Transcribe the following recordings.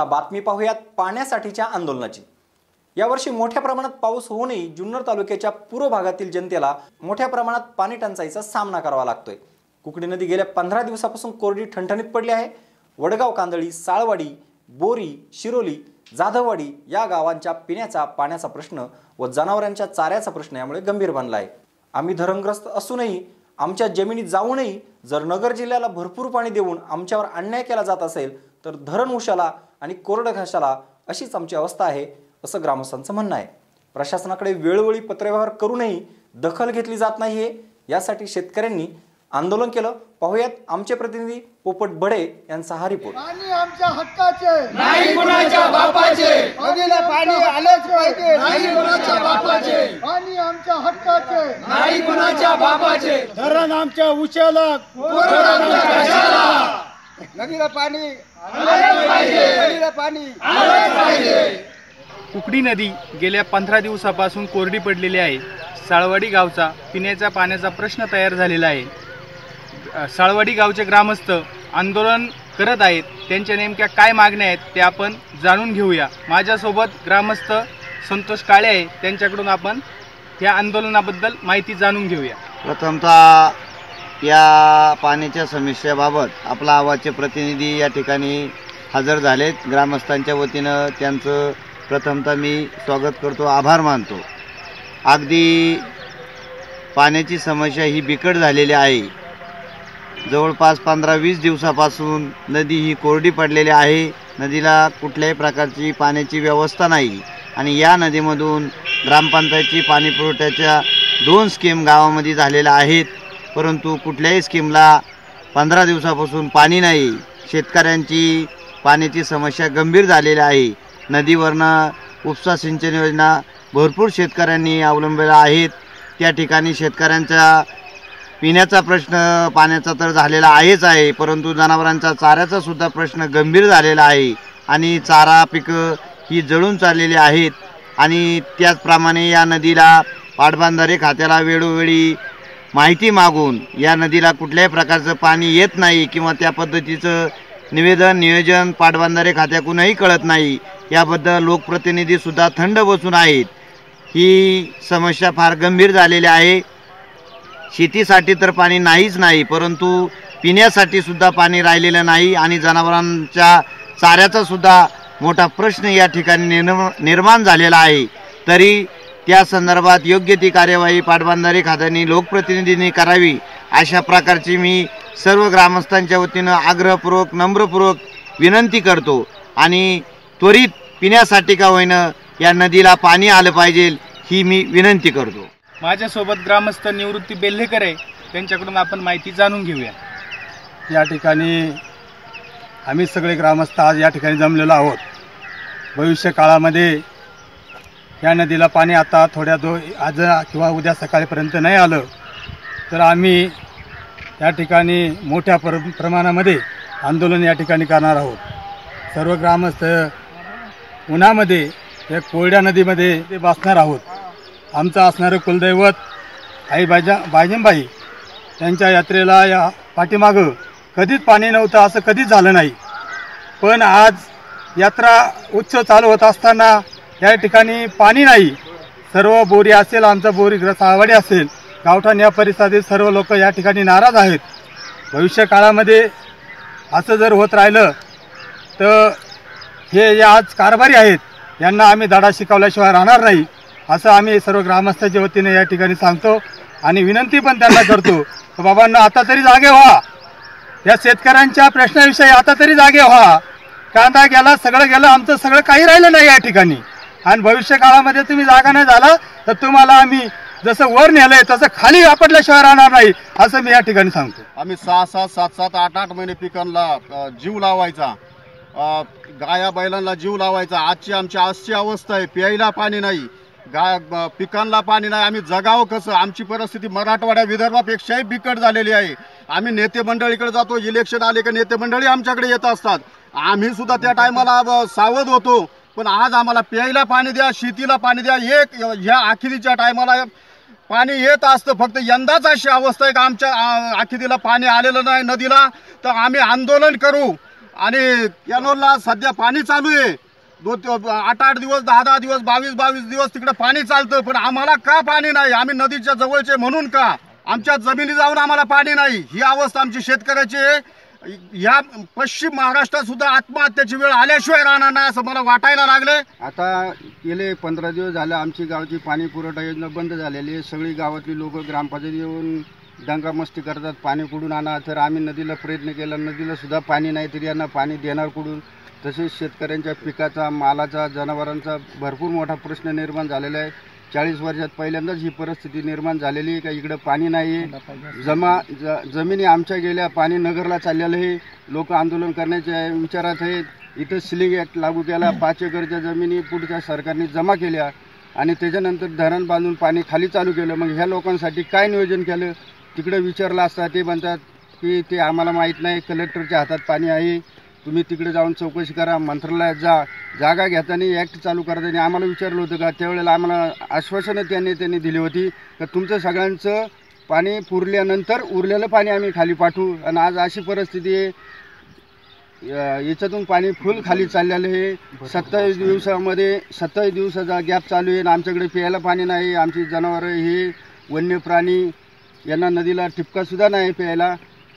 आता बातमी पाहूयात पाण्यासाठीच्या आंदोलनाची. यावर्षी मोठ्या प्रमाणात पाऊस होऊनही जुन्नर तालुक्याच्या पूर्व भागातील जनतेला मोठ्या प्रमाणात पाणी टंचाईचा सामना करावा लागतोय. कुकडी नदी गेल्या पंधरा दिवसापासून कोरडी ठणठणीत पडली आहे. वडगाव कांदळी साळवाडी बोरी शिरोली जाधववाडी या गावांच्या पिण्याचा पाण्याचा प्रश्न व जनावरांच्या चाऱ्याचा प्रश्न यामुळे गंभीर बनला आहे. आम्ही धरणग्रस्त असूनही आमच्या जमिनीत जाऊनही जर नगर जिल्ह्याला भरपूर पाणी देऊन आमच्यावर अन्याय केला जात असेल तर धरण उशाला आणि कोरडं घाशाला अशीच आमची अवस्था आहे असं ग्रामस्थांचं म्हणणं आहे. प्रशासनाकडे वेळोवेळी पत्रव्यवहार करूनही दखल घेतली जात नाहीये. यासाठी शेतकऱ्यांनी आंदोलन केलं. पाहूयात आमचे प्रतिनिधी पोपट बडे यांचा हा रिपोर्ट. पाणी आमच्या हक्काचे. नाही कुणाच्या बापाचे. नदीला पाणी आलंच पाहिजे. नाही कुणाच्या बापाचे. पाणी आमच्या हक्काचे. नाही कुणाच्या बापाचे. धरण आमच्या पाणी नदीला पाणी कुकडी नदी गेल्या पंधरा दिवसापासून कोरडी पडलेली आहे. साळवाडी गावचा पिण्याच्या पाण्याचा प्रश्न तयार झालेला आहे. साळवाडी गावचे ग्रामस्थ आंदोलन करत आहेत. त्यांच्या नेमक्या काय मागण्या आहेत ते आपण जाणून घेऊया. माझ्यासोबत ग्रामस्थ संतोष काळे आहे. त्यांच्याकडून आपण या आंदोलनाबद्दल माहिती जाणून घेऊया. प्रथमतः या पाण्याच्या समस्येबाबत आपला आवाजचे प्रतिनिधी या ठिकाणी हजर झालेत. ग्रामस्थांच्या वतीनं त्यांचं प्रथमतः मी स्वागत करतो आभार मानतो. अगदी पाण्याची समस्या ही बिकट झालेली आहे. जवळपास पंधरा वीस दिवसापासून नदी ही कोरडी पडलेली आहे. नदीला कुठल्याही प्रकारची पाण्याची व्यवस्था नाही. आणि या नदीमधून ग्रामपंचायतची पाणी पुरवठ्याच्या दोन स्कीम गावामध्ये झालेल्या आहेत. परंतु कुठल्याही स्कीमला पंधरा दिवसापासून पाणी नाही. शेतकऱ्यांची पाण्याची समस्या गंभीर झालेली आहे. नदीवरनं उपसा सिंचन योजना भरपूर शेतकऱ्यांनी अवलंबलेल्या आहेत. त्या ठिकाणी शेतकऱ्यांच्या पिण्याचा प्रश्न पाण्याचा तर झालेला आहेच आहे परंतु जनावरांचा चाऱ्याचा सुद्धा प्रश्न गंभीर झालेला आहे आणि चारा पिकं ही जळून चाललेली आहेत आणि त्याचप्रमाणे या नदीला पाटबंधारे खात्याला वेळोवेळी माहिती मागून या नदीला कुठल्याही प्रकारचं पाणी येत नाही किंवा त्या पद्धतीचं निवेदन नियोजन पाटबंधारे खात्याकडूनही कळत नाही. याबद्दल लोकप्रतिनिधीसुद्धा थंड बसून आहेत. ही समस्या फार गंभीर झालेली आहे. शेतीसाठी तर पाणी नाहीच नाही परंतु पिण्यासाठी सुद्धा पाणी राहिलेलं नाही आणि जनावरांच्या चाऱ्याचा सुद्धा मोठा प्रश्न या ठिकाणी निर्म निर्माण झालेला आहे. तरी त्या संदर्भात योग्य ती कार्यवाही पाटबंधारे खात्याने लोकप्रतिनिधींनी करावी. अशा प्रकारची मी सर्व ग्रामस्थांच्या वतीनं आग्रहपूर्वक नम्रपूर्वक विनंती करतो आणि त्वरित पिण्यासाठी का होईना या नदीला पाणी आलं पाहिजे ही मी विनंती करतो. माझ्यासोबत ग्रामस्थ निवृत्ती बेल्हेकर आहे. त्यांच्याकडून आपण माहिती जाणून घेऊया. या ठिकाणी आम्ही सगळे ग्रामस्थ आज या ठिकाणी जमलेलो आहोत. भविष्य काळामध्ये या नदीला पाणी आता थोड्या दो आज किंवा उद्या सकाळपर्यंत नाही आलं तर आम्ही या ठिकाणी मोठ्या प्र प्रमाणामध्ये आंदोलन या ठिकाणी करणार आहोत. सर्व ग्रामस्थ उन्हामध्ये या कोरड्या नदीमध्ये ते बसणार आहोत. आमचं असणारं कुलदैवत आई बाजा बायजनबाई त्यांच्या यात्रेला या पाठीमागं कधीच पाणी नव्हतं असं कधीच झालं नाही. पण आज यात्रा उत्सव चालू होत असताना या ठिकाणी पाणी नाही. सर्व बोरी असेल आमचा बोरी सावडी असेल गावठाण या परिसरातील सर्व लोक या ठिकाणी नाराज आहेत. भविष्य काळामध्ये असं जर होत राहिलं तर हे जे आज कारभारी आहेत यांना आम्ही धडा शिकवल्याशिवाय राहणार नाही असं आम्ही सर्व ग्रामस्थाच्या वतीने या ठिकाणी सांगतो आणि विनंती पण त्यांना करतो बाबांना आता तरी जागे व्हा. या शेतकऱ्यांच्या प्रश्नाविषयी आता तरी जागे व्हा. कांदा गेला सगळं गेलं आमचं सगळं काही राहिलं नाही या ठिकाणी. आणि भविष्य काळामध्ये तुम्ही जागा नाही झाला तर तुम्हाला आम्ही जसं वर नेलंय तसं खाली आपटल्याशिवाय राहणार नाही असं मी या ठिकाणी सांगतो. आम्ही सहा सात सात सात आठ आठ महिने पिकांना जीव लावायचा. गाया बैलांना जीव लावायचा. आजची आमची आजची अवस्था आहे प्यायला पाणी नाही गाय पिकांना पाणी नाही. आम्ही जगावं कसं? आमची परिस्थिती मराठवाड्या विदर्भापेक्षाही बिकट झालेली आहे. आम्ही नेते मंडळीकडे जातो इलेक्शन आले का नेते मंडळी आमच्याकडे येत असतात. आम्ही सुद्धा त्या टायमाला सावध होतो. पण आज आम्हाला प्यायला पाणी द्या शेतीला पाणी द्या. एक ह्या आखिरीच्या टायमाला पाणी येत असतं फक्त यंदाच अशी अवस्था आहे का आमच्या आ, पाणी आलेलं नाही नदीला. तर आम्ही आंदोलन करू. आणि कॅनोलला सध्या पाणी चालू आहे. दोन आठ आठ दिवस दहा दहा दिवस बावीस बावीस दिवस तिकडे पाणी चालतं पण आम्हाला का पाणी नाही? आम्ही नदीच्या जवळचे म्हणून का? आमच्या जमिनी जाऊन आम्हाला पाणी नाही. ही अवस्था आमची शेतकऱ्याची आहे. या पश्चिम महाराष्ट्रात सुद्धा आत्महत्याची वेळ आल्याशिवाय राहणार नाही असं मला वाटायला लागले आता गेले पंधरा दिवस झाले आमची गावची पाणी पुरवठा योजना बंद झालेली आहे. सगळी गावातली लोक ग्रामपंचायत येऊन दंगामस्ती करतात पाणी कुठून आणा तर आम्ही नदीला प्रयत्न केला नदीला सुद्धा पाणी नाही तरी यांना पाणी देणार कुठून? तसेच शेतकऱ्यांच्या पिकाचा मालाचा जनावरांचा भरपूर मोठा प्रश्न निर्माण झालेला आहे. चाळीस वर्षात पहिल्यांदाच ही परिस्थिती निर्माण झालेली आहे का इकडं पाणी नाही आहे. जमा ज जमिनी आमच्या गेल्या पाणी नगरला चाललेलं आहे. लोक आंदोलन करण्याच्या विचारात आहेत. इथं सिलिंग ॲक्ट लागू केला पाच एकरच्या जमिनी पुढच्या सरकारने जमा केल्या आणि त्याच्यानंतर धरण बांधून पाणी खाली चालू केलं. मग ह्या लोकांसाठी काय नियोजन केलं? तिकडे विचारलं असता ते म्हणतात की ते आम्हाला माहीत नाही कलेक्टरच्या हातात पाणी आहे. तुम्ही तिकडे जाऊन चौकशी करा मंत्रालयात जा जागा घेताना ॲक्ट चालू करताना आम्हाला विचारलं होतं का त्यावेळेला आम्हाला आश्वासनं त्यांनी त्यांनी दिली होती का तुमचं सगळ्यांचं पाणी पुरल्यानंतर उरलेलं पाणी आम्ही खाली पाठवू. आणि आज अशी परिस्थिती आहे. याच्यातून पाणी फुल खाली चाललेलं आहे. सत्तावीस दिवसामध्ये सत्तावीस दिवसाचा गॅप चालू आहे. आणि आमच्याकडे प्यायला पाणी नाही. आमची जनावरं हे वन्य प्राणी यांना नदीला टिपकासुद्धा नाही प्यायला.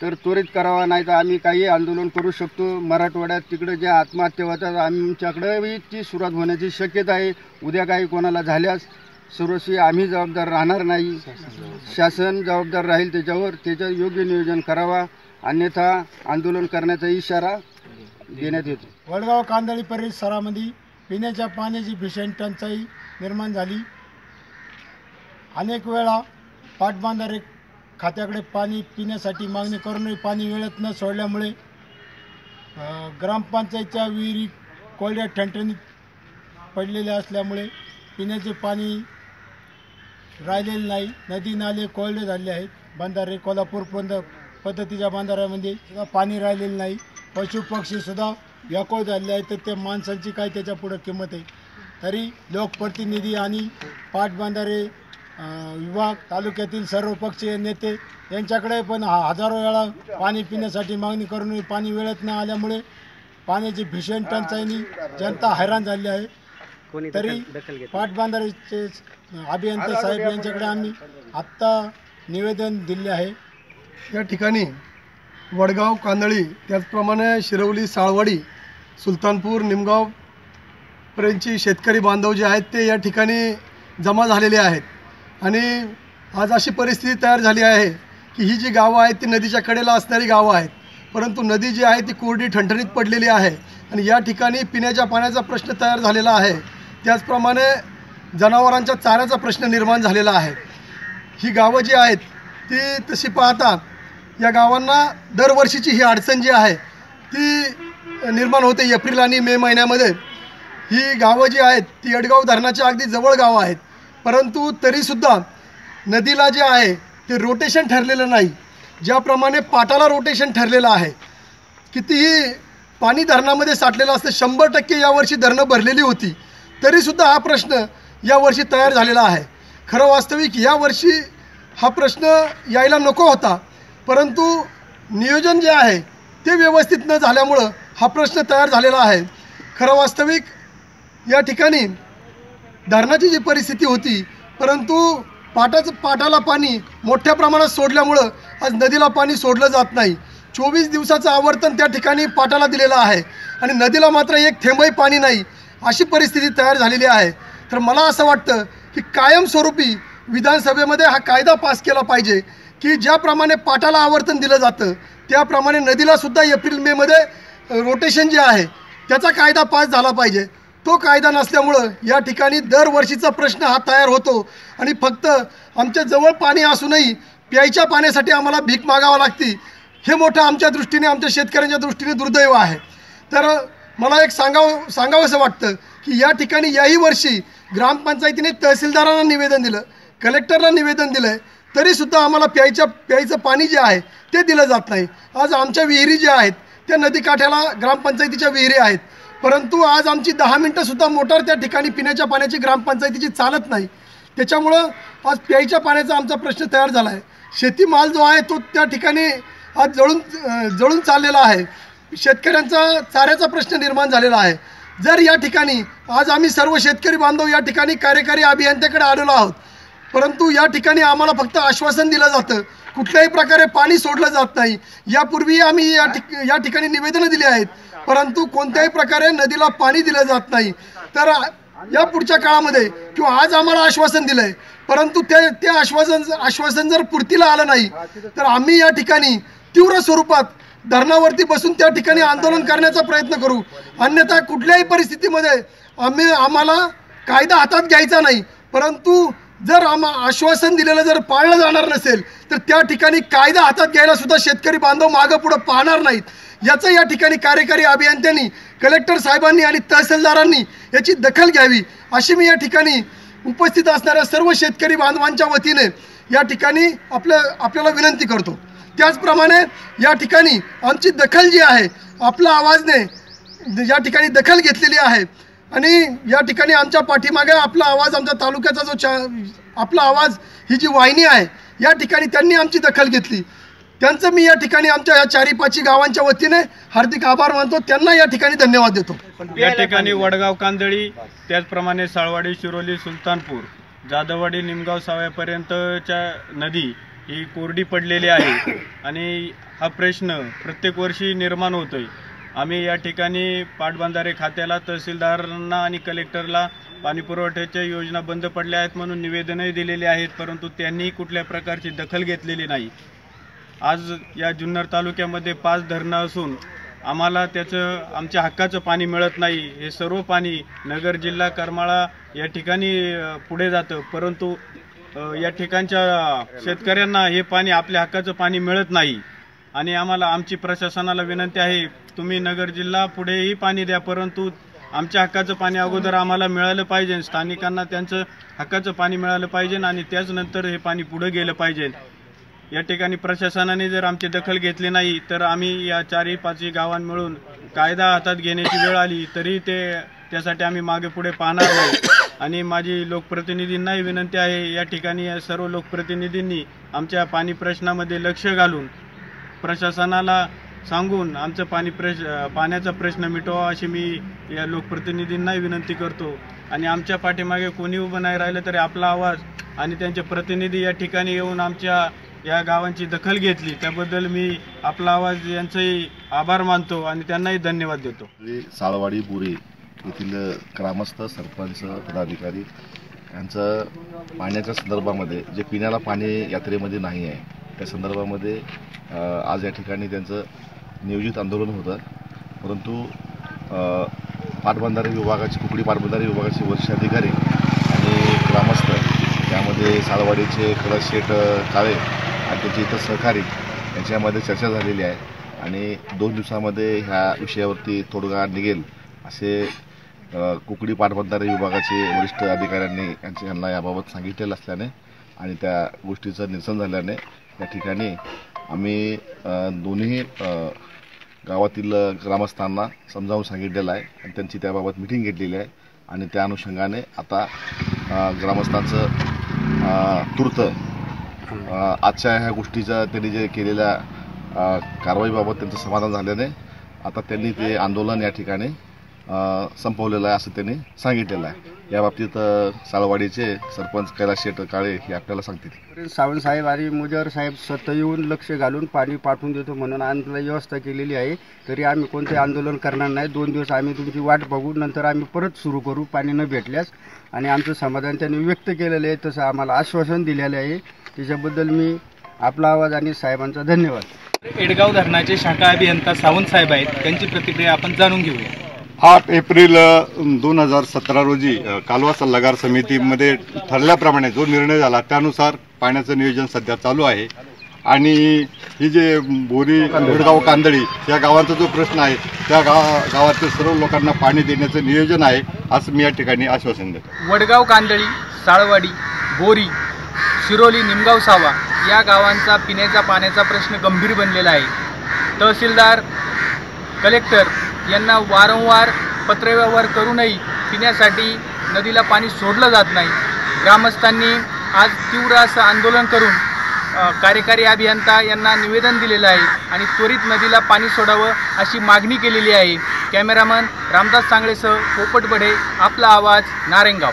तर त्वरित करावा नाही तर आम्ही काही आंदोलन करू शकतो. मराठवाड्यात तिकडे ज्या आत्महत्या होतात आमच्याकडेही ती सुरुवात होण्याची शक्यता आहे. उद्या काही कोणाला झाल्यास सर्वस्वी आम्ही जबाबदार राहणार नाही. शासन जबाबदार राहील त्याच्यावर. त्याचं योग्य नियोजन करावा. अन्यथा आंदोलन करण्याचा इशारा देण्यात येतो. वडगाव कांदळी परिसरामध्ये पिण्याच्या पाण्याची भीषण टंचाई निर्माण झाली. अनेक वेळा पाटबंधारे खात्याकडे पाणी पिण्यासाठी मागणी करूनही पाणी वेळेत न सोडल्यामुळे ग्रामपंचायतच्या विहिरी कोरड्या ठणठणीत पडलेल्या असल्यामुळे पिण्याचे पाणी राहिलेले नाही. नदी नाले कोरडे झाले आहेत. बंधारे कोल्हापूर पंध पद्धतीच्या बंधाऱ्यामध्ये सुद्धा पाणी राहिलेलं नाही. पशुपक्षीसुद्धा व्याकुळ झाले आहेत. तर त्या माणसांची काय त्याच्या पुढं किंमत आहे? तरी लोकप्रतिनिधी आणि पाठबांधारे विभाग तालुक्यातील सर्व पक्षीय नेते यांच्याकडे पण हा- हजारो वेळा पाणी पिण्यासाठी मागणी करून पाणी वेळेत न आल्यामुळे पाण्याची भीषण टंचाईनी जनता हैराण झाली आहे. तरी पाटबंधारेचे अभियंता साहेब यांच्याकडे आम्ही आत्ता निवेदन दिले आहे. या ठिकाणी वडगाव कांदळी त्याचप्रमाणे शिरवली साळवाडी सुलतानपूर निमगाव पर्यंतची शेतकरी बांधव जे आहेत ते या ठिकाणी जमा झालेले आहेत. आणि आज अशी परिस्थिती तयार झाली आहे की ही जी गावं आहेत ती नदीच्या कडेला असणारी गावं आहेत. परंतु नदी जी आहे ती कोरडी ठणठणीत पडलेली आहे. आणि या ठिकाणी पिण्याच्या पाण्याचा प्रश्न तयार झालेला आहे. त्याचप्रमाणे जनावरांच्या चाऱ्याचा प्रश्न निर्माण झालेला आहे. ही गावं जी आहेत ती तशी पाहता या गावांना दरवर्षीची ही अडचण जी आहे ती निर्माण होते एप्रिल आणि मे महिन्यामध्ये. ही गावं जी आहेत ती येडगाव धरणाच्या अगदी जवळ गावं आहेत. परंतु तरीसुद्धा नदीला जे आहे ते रोटेशन ठरलेलं नाही. ज्याप्रमाणे पाटाला रोटेशन ठरलेलं आहे कितीही पाणी धरणामध्ये साठलेलं असतं शंभर टक्के यावर्षी धरणं भरलेली होती. तरीसुद्धा हा प्रश्न यावर्षी तयार झालेला आहे. खरं वास्तविक यावर्षी हा प्रश्न यायला नको होता. परंतु नियोजन जे आहे ते व्यवस्थित न झाल्यामुळं हा प्रश्न तयार झालेला आहे. खरं वास्तविक या ठिकाणी धरणाची जी परिस्थिती होती परंतु पाटाचं पाटाला पाणी मोठ्या प्रमाणात सोडल्यामुळं आज नदीला पाणी सोडलं जात नाही. चोवीस दिवसाचं आवर्तन त्या ठिकाणी पाटाला दिलेलं आहे आणि नदीला मात्र एक थेंबही पाणी नाही अशी परिस्थिती तयार झालेली आहे. तर मला असं वाटतं की कायमस्वरूपी विधानसभेमध्ये हा कायदा पास केला पाहिजे की ज्याप्रमाणे पाटाला आवर्तन दिलं जातं त्याप्रमाणे नदीलासुद्धा एप्रिल मेमध्ये रोटेशन जे आहे त्याचा कायदा पास झाला पाहिजे. तो कायदा नसल्यामुळं या ठिकाणी दरवर्षीचा प्रश्न हा तयार होतो. आणि फक्त आमच्या जवळ पाणी असूनही प्यायच्या पाण्यासाठी आम्हाला भीक मागावं लागती. हे मोठं आमच्या दृष्टीने आमच्या शेतकऱ्यांच्या दृष्टीने दुर्दैव आहे. तर मला एक सांगावं सांगावंसं वाटतं की या ठिकाणी याही वर्षी ग्रामपंचायतीने तहसीलदारांना निवेदन दिलं कलेक्टरला निवेदन दिलं आहे तरीसुद्धा आम्हाला प्यायच्या प्यायचं पाणी जे आहे ते दिलं जात नाही. आज आमच्या विहिरी ज्या आहेत त्या नदीकाठ्याला ग्रामपंचायतीच्या विहिरी आहेत. परंतु आज आमची दहा मिनटंसुद्धा मोटार त्या ठिकाणी पिण्याच्या पाण्याची ग्रामपंचायतीची चालत नाही. त्याच्यामुळं आज प्यायच्या पाण्याचा आमचा प्रश्न तयार झाला आहे शेतीमाल जो आहे तो त्या ठिकाणी आज जळून जळून चाललेला आहे. शेतकऱ्यांचा चाऱ्याचा प्रश्न निर्माण झालेला आहे. जर या ठिकाणी आज आम्ही सर्व शेतकरी बांधव या ठिकाणी कार्यकारी अभियंत्याकडे आलेलो आहोत. परंतु या ठिकाणी आम्हाला फक्त आश्वासन दिलं जातं कुठल्याही प्रकारे पाणी सोडलं जात नाही. यापूर्वी आम्ही या ठिक या ठिकाणी निवेदनं दिली आहेत. परंतु कोणत्याही प्रकारे नदीला पाणी दिलं जात नाही. तर या पुढच्या काळामध्ये किंवा आज आम्हाला आश्वासन दिलं आहे परंतु ते ते आश्वासन आश्वासन जर पूर्तीला आलं नाही तर आम्ही या ठिकाणी तीव्र स्वरूपात धरणावरती बसून त्या ठिकाणी आंदोलन करण्याचा प्रयत्न करू. अन्यथा कुठल्याही परिस्थितीमध्ये आम्ही आम्हाला कायदा हातात घ्यायचा नाही. परंतु जर आम्हा आश्वासन दिलेलं जर पाळलं जाणार नसेल तर त्या ठिकाणी कायदा हातात घ्यायला सुद्धा शेतकरी बांधव मागं पुढं पाहणार नाहीत. याचं या ठिकाणी कार्यकारी अभियंत्यांनी कलेक्टर साहेबांनी आणि तहसीलदारांनी याची दखल घ्यावी अशी मी या ठिकाणी उपस्थित असणाऱ्या सर्व शेतकरी बांधवांच्या वतीने या ठिकाणी आपल्या आपल्याला विनंती करतो. त्याचप्रमाणे या ठिकाणी आमची दखल जी आहे आपला आवाजने या ठिकाणी दखल घेतलेली आहे. आणि या ठिकाणी आमच्या पाठीमागे आपला आवाज आमच्या तालुक्याचा जो चा आपला आवाज ही जी वाहिनी आहे या ठिकाणी त्यांनी आमची दखल घेतली. त्यांचं मी या ठिकाणी आमच्या या चारी पाची गावांच्या वतीने हार्दिक आभार मानतो. त्यांना या ठिकाणी धन्यवाद देतो. या ठिकाणी वडगाव कांदळी त्याचप्रमाणे साळवाडी शिरोली सुलतानपूर जाधववाडी निमगाव साव्यापर्यंतच्या नदी ही कोरडी पडलेली आहे. आणि हा प्रश्न प्रत्येक वर्षी निर्माण होतोय. आम्ही या ठिकाणी पाटबंधारे खात्याला तहसीलदारांना आणि कलेक्टरला पाणी पुरवठ्याच्या योजना बंद पडल्या आहेत म्हणून निवेदनही दिलेली आहेत परंतु त्यांनी कुठल्या प्रकारची दखल घेतलेली नाही. आज या जुन्नर तालुक्यामध्ये पाच धरणं असून आम्हाला त्याचं आमच्या हक्काचं पाणी मिळत नाही. हे सर्व पाणी नगर जिल्हा करमाळा या ठिकाणी पुढे जातं. परंतु या ठिकाणच्या शेतकऱ्यांना हे पाणी आपल्या हक्काचं पाणी मिळत नाही. आणि आम्हाला आमची प्रशासनाला विनंती आहे तुम्ही नगर जिल्हा पुढेही पाणी द्या परंतु आमच्या हक्काचं पाणी अगोदर आम्हाला मिळालं पाहिजे स्थानिकांना त्यांचं हक्काचं पाणी मिळालं पाहिजे आणि त्याचनंतर हे पाणी पुढे गेलं पाहिजे. या ठिकाणी प्रशासनाने जर आमची दखल घेतली नाही तर आम्ही या चारही पाचही गावां मिळून कायदा हातात घेण्याची वेळ आली तरी ते त्यासाठी आम्ही मागे पुढे पाहणार आहोत आणि माझी लोकप्रतिनिधींनाही विनंती आहे या ठिकाणी या सर्व लोकप्रतिनिधींनी आमच्या पाणी प्रश्नामध्ये लक्ष घालून प्रशासनाला सांगून आमचं पाणी प्रश पाण्याचा प्रश्न मिटवा अशी मी या लोकप्रतिनिधींनाही विनंती करतो. आणि आमच्या पाठीमागे कोणी उभं नाही राहिलं तरी आपला आवाज आणि त्यांचे प्रतिनिधी या ठिकाणी येऊन आमच्या या गावांची दखल घेतली. त्याबद्दल मी आपला आवाज यांचंही आभार मानतो आणि त्यांनाही धन्यवाद देतो. साळवाडी बुरे येथील ग्रामस्थ सरपंच पदाधिकारी यांचं पाण्याच्या संदर्भामध्ये जे पिण्याला पाणी यात्रेमध्ये नाही आहे त्या संदर्भामध्ये आज या ठिकाणी त्यांचं नियोजित आंदोलन होतं. परंतु पाटबंधारे विभागाची कुकडी पाटबंधारे विभागाचे वरिष्ठ अधिकारी आणि ग्रामस्थ त्यामध्ये साळवाडीचे कळशेठ काळे आणि त्याचे इतर सहकारी यांच्यामध्ये चर्चा झालेली आहे. आणि दोन दिवसामध्ये ह्या विषयावरती तोडगा निघेल असे कुकडी पाटबंधारे विभागाचे वरिष्ठ अधिकाऱ्यांनी यांच्या यांना याबाबत सांगितलेलं असल्याने आणि त्या गोष्टीचं निरसन झाल्याने या ठिकाणी आम्ही दोन्ही गावातील ग्रामस्थांना समजावून सांगितलेलं आहे आणि त्यांची त्याबाबत मिटिंग घेतलेली आहे. आणि त्या अनुषंगाने आता ग्रामस्थांचं तुर्त तूर्त आजच्या ह्या गोष्टीचा त्यांनी जे केलेल्या कारवाईबाबत त्यांचं समाधान झाल्याने आता त्यांनी ते आंदोलन या ठिकाणी संपवलेलं आहे असं त्यांनी सांगितलेलं आहे. या बाबतीत अ, साळवाडीचे सरपंच कैलास शेठ काळे हे आपल्याला सांगतील. सावंत साहेब आणि मुजर साहेब स्वतः येऊन लक्ष घालून पाणी पाठवून देतो म्हणून आम्हाला व्यवस्था केलेली आहे. तरी आम्ही कोणते आंदोलन करणार नाही. दोन दिवस आम्ही तुमची वाट बघू नंतर आम्ही परत सुरू करू पाणी न भेटल्यास. आणि आमचं समाधान त्यांनी व्यक्त केलेलं आहे तसं आम्हाला आश्वासन दिलेलं आहे. त्याच्याबद्दल मी आपला आवाज आणि साहेबांचा धन्यवाद. एडगाव धरणाचे शाखा अभियंता सावंत साहेब आहेत. त्यांची प्रतिक्रिया आपण जाणून घेऊया. आठ एप्रिल दोन हजार सतरा रोजी कालवा सल्लागार समितीमध्ये ठरल्याप्रमाणे जो निर्णय झाला त्यानुसार पाण्याचं नियोजन सध्या चालू आहे. आणि ही जे बोरी बेडगाव कांदळी या गावांचा जो प्रश्न आहे त्या गावा गावातील सर्व लोकांना पाणी देण्याचं नियोजन आहे असं मी या ठिकाणी आश्वासन देतो. वडगाव कांदळी साळवाडी बोरी शिरोली निमगाव सावा या गावांचा पिण्याचा पाण्याचा प्रश्न गंभीर बनलेला आहे. तहसीलदार कलेक्टर यांना वारंवार पत्रव्यवहार करूनही पिण्यासाठी नदीला पाणी सोडलं जात नाही. ग्रामस्थांनी आज तीव्र असं आंदोलन करून कार्यकारी अभियंता यांना निवेदन दिलेलं आहे आणि त्वरित नदीला पाणी सोडावं अशी मागणी केलेली आहे. कॅमेरामन रामदास सांगळेसह पोपट बढे आपला आवाज नारेंगाव